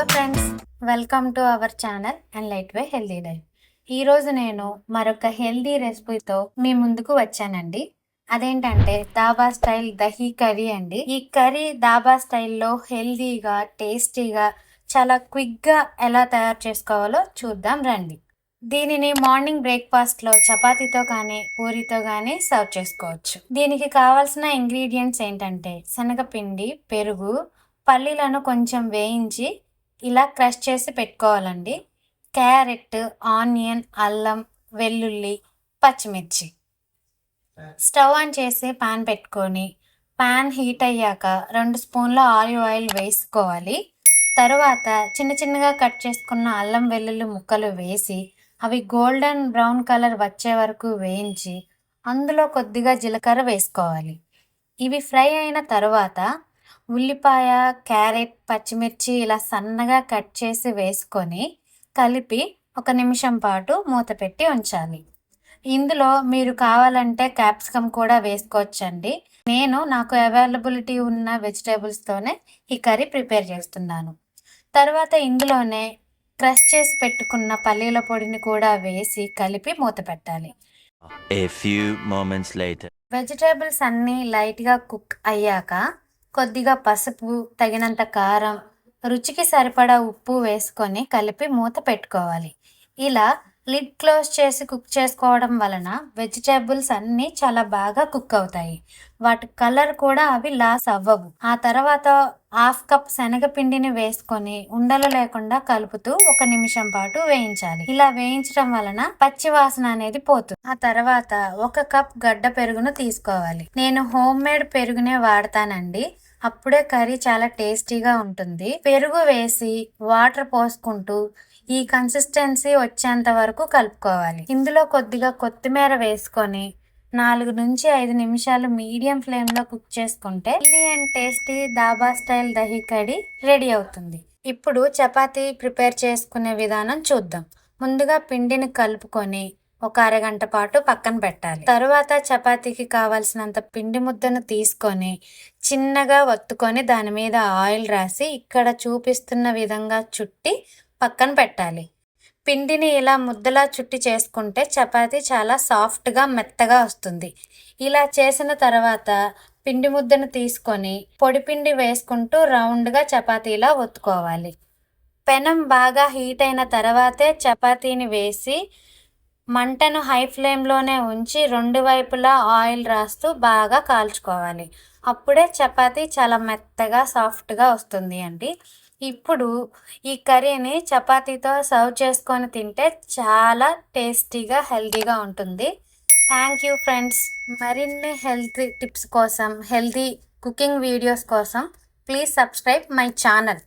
Hello friends welcome to our channel and light way healthy life ఈరోజు నేను మరొక healthy రెసిపీతో మీ ముందుకు వచ్చానండి. అదేంటంటే దాబా స్టైల్ దహీ కర్రీ అండి. ఈ కర్రీ దాబా స్టైల్లో హెల్దీగా టేస్టీగా చాలా క్విక్గా ఎలా తయారు చేసుకోవాలో చూద్దాం రండి. దీనిని మార్నింగ్ బ్రేక్ఫాస్ట్లో చపాతీతో కానీ పూరితో కానీ సర్వ్ చేసుకోవచ్చు. దీనికి కావాల్సిన ఇంగ్రీడియంట్స్ ఏంటంటే శనగపిండి పెరుగు పల్లీలను కొంచెం వేయించి ఇలా క్రష్ చేసి పెట్టుకోవాలండి. క్యారెట్ ఆనియన్ అల్లం వెల్లుల్లి పచ్చిమిర్చి. స్టవ్ ఆన్ చేసి పాన్ పెట్టుకొని పాన్ హీట్ అయ్యాక రెండు స్పూన్ల ఆలివ్ ఆయిల్ వేసుకోవాలి. తర్వాత చిన్న చిన్నగా కట్ చేసుకున్న అల్లం వెల్లుల్లి ముక్కలు వేసి అవి గోల్డెన్ బ్రౌన్ కలర్ వచ్చే వరకు వేయించి అందులో కొద్దిగా జీలకర్ర వేసుకోవాలి. ఇవి ఫ్రై అయిన తర్వాత ఉల్లిపాయ క్యారెట్ పచ్చిమిర్చి ఇలా సన్నగా కట్ చేసి వేసుకొని కలిపి ఒక నిమిషం పాటు మూత పెట్టి ఉంచాలి. ఇందులో మీరు కావాలంటే క్యాప్సికమ్ కూడా వేసుకోవచ్చండి. నేను నాకు అవైలబిలిటీ ఉన్న వెజిటేబుల్స్తోనే ఈ కర్రీ ప్రిపేర్ చేస్తున్నాను. తర్వాత ఇందులోనే క్రష్ చేసి పెట్టుకున్న పల్లీల పొడిని కూడా వేసి కలిపి మూత పెట్టాలి. వెజిటేబుల్స్ అన్నీ లైట్గా కుక్ అయ్యాక కొద్దిగా పసుపు తగినంత కారం రుచికి సరిపడా ఉప్పు వేసుకొని కలిపి మూత పెట్టుకోవాలి. ఇలా లిడ్ క్లోజ్ చేసి కుక్ చేసుకోవడం వలన వెజిటేబుల్స్ అన్నీ చాలా బాగా కుక్ అవుతాయి. వాటి కలర్ కూడా అవి లాస్ అవ్వవు. ఆ తర్వాత హాఫ్ కప్ శనగపిండిని వేసుకొని ఉండలు లేకుండా కలుపుతూ ఒక నిమిషం పాటు వేయించాలి. ఇలా వేయించడం వలన పచ్చి వాసన అనేది పోతుంది. ఆ తర్వాత ఒక కప్ గడ్డ పెరుగును తీసుకోవాలి. నేను హోమ్ మేడ్ పెరుగునే వాడతానండి. అప్పుడే కర్రీ చాలా టేస్టీగా ఉంటుంది. పెరుగు వేసి వాటర్ పోసుకుంటూ ఈ కన్సిస్టెన్సీ వచ్చేంత వరకు కలుపుకోవాలి. ఇందులో కొద్దిగా కొత్తిమీర వేసుకొని నాలుగు నుంచి ఐదు నిమిషాలు మీడియం ఫ్లేమ్లో కుక్ చేసుకుంటే healthy and tasty dhaba style dahi kadhi ready అవుతుంది. ఇప్పుడు చపాతీ ప్రిపేర్ చేసుకునే విధానం చూద్దాం. ముందుగా పిండిని కలుపుకొని ఒక అరగంట పాటు పక్కన పెట్టాలి. తరువాత చపాతీకి కావాల్సినంత పిండి ముద్దను తీసుకొని చిన్నగా ఒత్తుకొని దాని మీద ఆయిల్ రాసి ఇక్కడ చూపిస్తున్న విధంగా చుట్టి పక్కన పెట్టాలి. పిండిని ఇలా ముద్దలా చుట్టి చేసుకుంటే చపాతి చాలా సాఫ్ట్గా మెత్తగా వస్తుంది. ఇలా చేసిన తర్వాత పిండి ముద్దను తీసుకొని పొడి పిండి వేసుకుంటూ రౌండ్గా చపాతీలా ఒత్తుకోవాలి. పెనం బాగా హీట్ అయిన తర్వాతే చపాతీని వేసి మంటను హై ఫ్లేమ్లోనే ఉంచి రెండు వైపులా ఆయిల్ రాస్తూ బాగా కాల్చుకోవాలి. అప్పుడే చపాతీ చాలా మెత్తగా సాఫ్ట్గా వస్తుంది అండి. ఇప్పుడు ఈ కర్రీని చపాతీతో సర్వ్ చేసుకొని తింటే చాలా టేస్టీగా హెల్తీగా ఉంటుంది. Thank you friends. మరిన్ని హెల్తీ టిప్స్ కోసం హెల్తీ కుకింగ్ వీడియోస్ కోసం ప్లీజ్ సబ్స్క్రైబ్ మై ఛానల్.